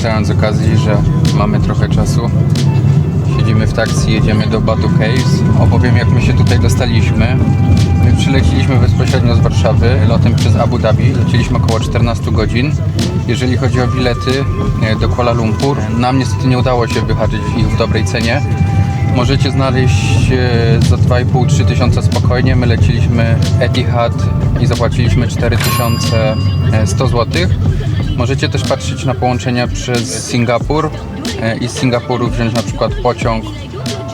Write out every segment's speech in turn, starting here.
korzystając z okazji, że mamy trochę czasu, siedzimy w taksji, jedziemy do Batu Caves. Opowiem jak my się tutaj dostaliśmy. My przyleciliśmy bezpośrednio z Warszawy lotem przez Abu Dhabi. Leciliśmy około 14 godzin. Jeżeli chodzi o bilety e, do Kuala Lumpur, nam niestety nie udało się wyhaczyć ich w dobrej cenie. Możecie znaleźć e, za 2,5-3 tysiące spokojnie. My leciliśmy Etihad i zapłaciliśmy 4100 zł. Możecie też patrzeć na połączenia przez Singapur e, i z Singapuru wziąć na przykład pociąg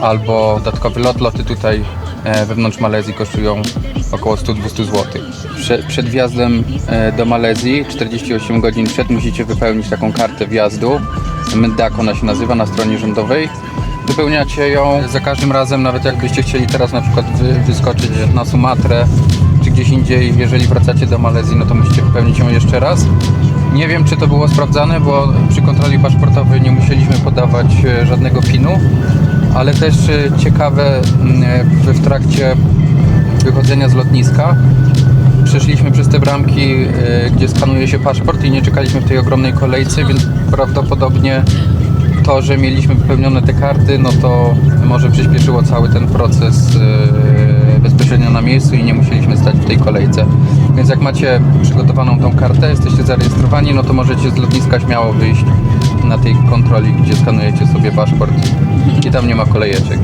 albo dodatkowy lot. Loty tutaj e, wewnątrz Malezji kosztują około 100-200 zł. Prze, przed wjazdem e, do Malezji, 48 godzin przed, musicie wypełnić taką kartę wjazdu. Mendak ona się nazywa na stronie rządowej. Wypełniacie ją za każdym razem, nawet jakbyście chcieli teraz na przykład wy, wyskoczyć na Sumatrę czy gdzieś indziej, jeżeli wracacie do Malezji, no to musicie wypełnić ją jeszcze raz. Nie wiem, czy to było sprawdzane, bo przy kontroli paszportowej nie musieliśmy podawać e, żadnego PIN-u, ale też e, ciekawe, m, e, w trakcie wychodzenia z lotniska przeszliśmy przez te bramki, gdzie skanuje się paszport i nie czekaliśmy w tej ogromnej kolejce, więc prawdopodobnie to, że mieliśmy wypełnione te karty, no to może przyspieszyło cały ten proces e, bezpośrednio na miejscu i nie musieliśmy stać w tej kolejce. Więc jak macie przygotowaną tą kartę, jesteście zarejestrowani, no to możecie z lotniska śmiało wyjść na tej kontroli, gdzie skanujecie sobie paszport i tam nie ma kolejeczek.